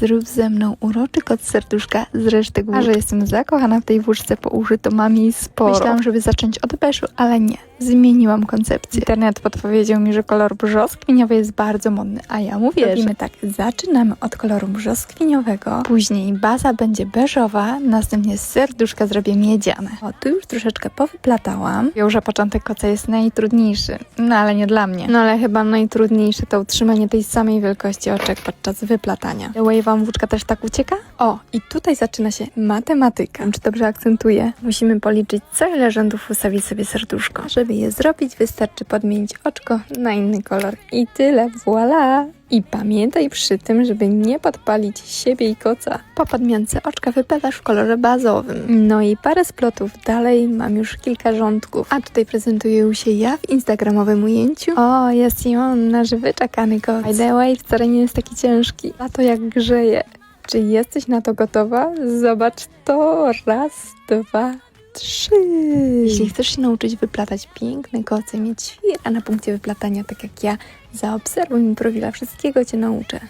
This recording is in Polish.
Zrób ze mną uroczy kot serduszka z resztek włóczki. A że jestem zakochana w tej włóczce po uszy, to mam jej sporo. Myślałam, żeby zacząć od beżu, ale nie. Zmieniłam koncepcję. Internet podpowiedział mi, że kolor brzoskwiniowy jest bardzo modny, a ja mu wierzę. Robimy tak, zaczynamy od koloru brzoskwiniowego, później baza będzie beżowa, następnie serduszka zrobię miedziane. O, tu już troszeczkę powyplatałam. Wiem, że początek koca jest najtrudniejszy, no ale nie dla mnie. No ale chyba najtrudniejsze to utrzymanie tej samej wielkości oczek podczas wyplatania. Way wam włóczka też tak ucieka? O, i tutaj zaczyna się matematyka. Czy dobrze akcentuję? Musimy policzyć, co ile rzędów ustawić sobie serduszko. Żeby je zrobić, wystarczy podmienić oczko na inny kolor. I tyle, voila! I pamiętaj przy tym, żeby nie podpalić siebie i koca. Po podmiance oczka wyplatasz w kolorze bazowym. No i parę splotów dalej mam już kilka rządków. A tutaj prezentuję się ja w instagramowym ujęciu. O, jest i on, nasz wyczekany koc. By the way, wcale nie jest taki ciężki. A to jak grzeje. Czy jesteś na to gotowa? Zobacz to. Raz, dwa, trzy. Jeśli chcesz się nauczyć wyplatać piękne koce, mieć świra na punkcie wyplatania, tak jak ja, zaobserwuj mi profila, wszystkiego Cię nauczę.